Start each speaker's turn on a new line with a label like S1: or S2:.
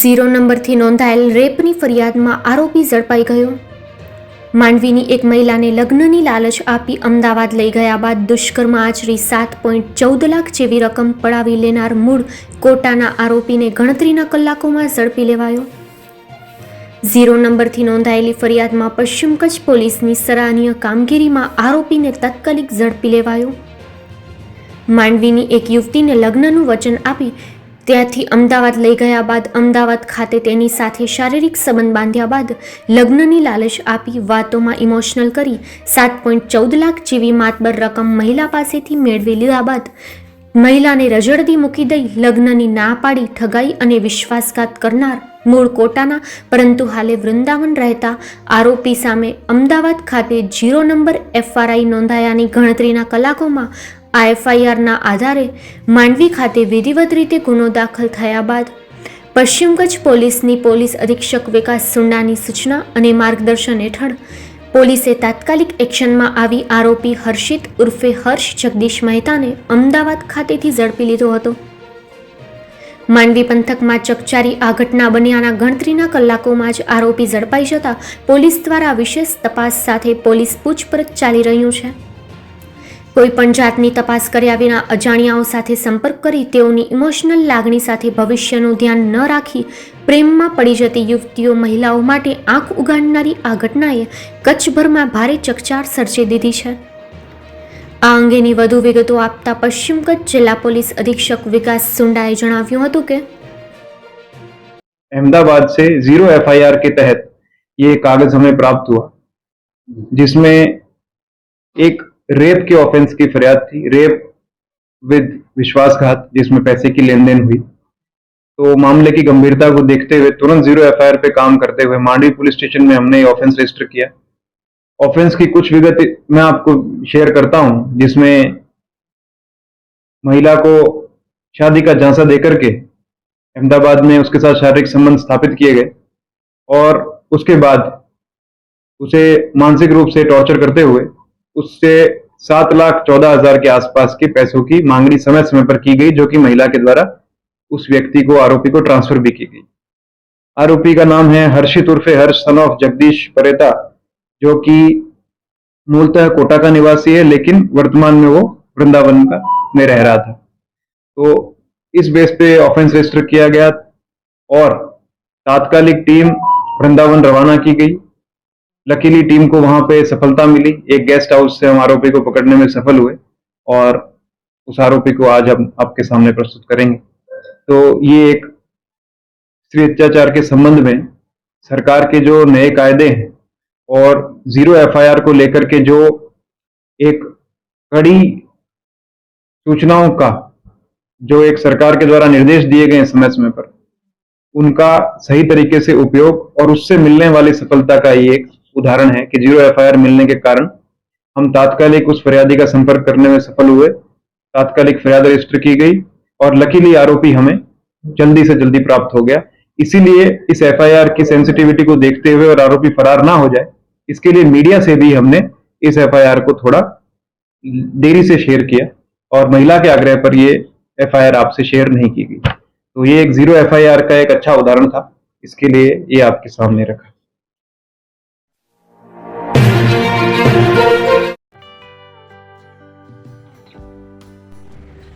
S1: Zero નંબરથી નોંધાયેલ રેપની ફરિયાદમાં આરોપી ઝડપાઈ ગયો. માંડવીની એક મહિલાને લગ્નની લાલચ આપી અમદાવાદ લઈ ગયા બાદ દુષ્કર્મ આચરી સાત પોઈન્ટ ચૌદ લાખ જેવી રકમ પડાવી લેનાર મૂળ કોટાના આરોપીને ગણતરીના કલાકોમાં ઝડપી લેવાયો. ઝીરો નંબરથી નોંધાયેલી ફરિયાદમાં પશ્ચિમ કચ્છ પોલીસની સરાહનીય કામગીરીમાં આરોપીને તાત્કાલિક ઝડપી લેવાયો. માંડવીની એક યુવતીને લગ્નનું વચન આપી ત્યાંથી અમદાવાદ લઈ ગયા બાદ અમદાવાદ ખાતે તેની સાથે શારીરિક સંબંધ બાંધ્યા બાદ લગ્નની લાલચ આપી વાતોમાં ઇમોશનલ કરી સાત પોઈન્ટ ચૌદ લાખ જેવી માતબર રકમ મહિલા પાસેથી મેળવી લીધા બાદ મહિલાને રજળદી મૂકી દઈ લગ્નની ના પાડી ઠગાઈ અને વિશ્વાસઘાત કરનાર મૂળ કોટાના, પરંતુ હાલે વૃંદાવન રહેતા આરોપી સામે અમદાવાદ ખાતે જીરો નંબર એફઆરઆઈ નોંધાયાની ગણતરીના કલાકોમાં આ એફઆઈઆરના આધારે માંડવી ખાતે વિધિવત રીતે ગુનો દાખલ થયા બાદ પશ્ચિમ કચ્છ પોલીસની પોલીસ અધિક્ષક વિકાસ સુંડાની સૂચના અને માર્ગદર્શન હેઠળ પોલીસે તાત્કાલિક એક્શનમાં આવી આરોપી હર્ષિત ઉર્ફે હર્ષ જગદીશ મહેતાને અમદાવાદ ખાતેથી ઝડપી લીધો હતો. માંડવી પંથકમાં ચકચારી આ ઘટના બન્યાના ગણતરીના કલાકોમાં જ આરોપી ઝડપાઈ જતા પોલીસ દ્વારા વિશેષ તપાસ સાથે પોલીસ પૂછપરછ ચાલી રહ્યું છે. કોઈ પણ જાતની તપાસ કર્યા વિના અજાણ્યાઓ સાથે સંપર્ક કરી તેઓની ઇમોશનલ લાગણી સાથે ભવિષ્યનું ધ્યાન ન રાખી પ્રેમમાં પડી જતી યુવતીઓ મહિલાઓ માટે આંખ ઉગાડનારી આ ઘટનાએ કચ્છભરમાં ભારે ચકચાર સર્જી દીધી છે આ અંગેની વધુ વિગતો આપતા પશ્ચિમ કચ્છ જિલ્લા પોલીસ અધિક્ષક વિકાસ સુંડાએ જણાવ્યું હતું કે
S2: अहमदाबाद से जीरो एफआईआर के तहत ये कागज हमें प्राप्त हुआ जिसमें एक रेप के ऑफेंस की फरियाद थी। रेप विद विश्वासघात, जिसमें पैसे की लेन देन हुई। तो मामले की गंभीरता को देखते हुए, तुरंत ज़ीरो एफआईआर पे काम करते हुए मांडवी पुलिस स्टेशन में हमने ऑफेंस रजिस्टर किया। ऑफेंस की कुछ विगत मैं आपको शेयर करता हूँ, जिसमें महिला को शादी का झांसा देकर के अहमदाबाद में उसके साथ शारीरिक संबंध स्थापित किए गए और उसके बाद उसे मानसिक रूप से टॉर्चर करते हुए उससे सात लाख चौदह हज़ार के आसपास के पैसों की मांगनी समय समय पर की गई, जो कि महिला के द्वारा उस व्यक्ति को, आरोपी को ट्रांसफ़र भी की गई। आरोपी का नाम है हर्षित उर्फे हर्ष सन ऑफ़ जगदीश परेता जो कि मूलतः कोटा का निवासी है, लेकिन वर्तमान में वो वृंदावन का, में रह रहा था। तो इस बेस पे ऑफेंस रजिस्टर किया गया और तात्कालिक टीम वृंदावन रवाना की गई। लकीली टीम को वहाँ पे सफलता मिली। एक गेस्ट हाउस से हम आरोपी को पकड़ने में सफल हुए और उस आरोपी को आज हम आपके सामने प्रस्तुत करेंगे। तो ये एक स्त्री अत्याचार के संबंध में सरकार के जो नए कायदे हैं और ज़ीरो एफआईआर को लेकर के जो एक कड़ी सूचनाओं का जो एक सरकार के द्वारा निर्देश दिए गए समय समय पर, उनका सही तरीके से उपयोग और उससे मिलने वाली सफलता का ये एक उदाहरण है कि ज़ीरो एफआईआर मिलने के कारण हम तात्कालिक उस फरियादी का संपर्क करने में सफल हुए। तात्कालिक फरियाद रजिस्टर की गई और लकीली आरोपी हमें जल्दी से जल्दी प्राप्त हो गया। इसीलिए इस एफआईआर की सेंसिटिविटी को देखते हुए और आरोपी फरार ना हो जाए, इसके लिए मीडिया से भी हमने इस एफआईआर को थोड़ा देरी से शेयर किया और महिला के आग्रह पर ये एफआईआर आपसे शेयर नहीं की गई। तो ये एक ज़ीरो एफआईआर का एक अच्छा उदाहरण था। इसके लिए ये आपके सामने रखा।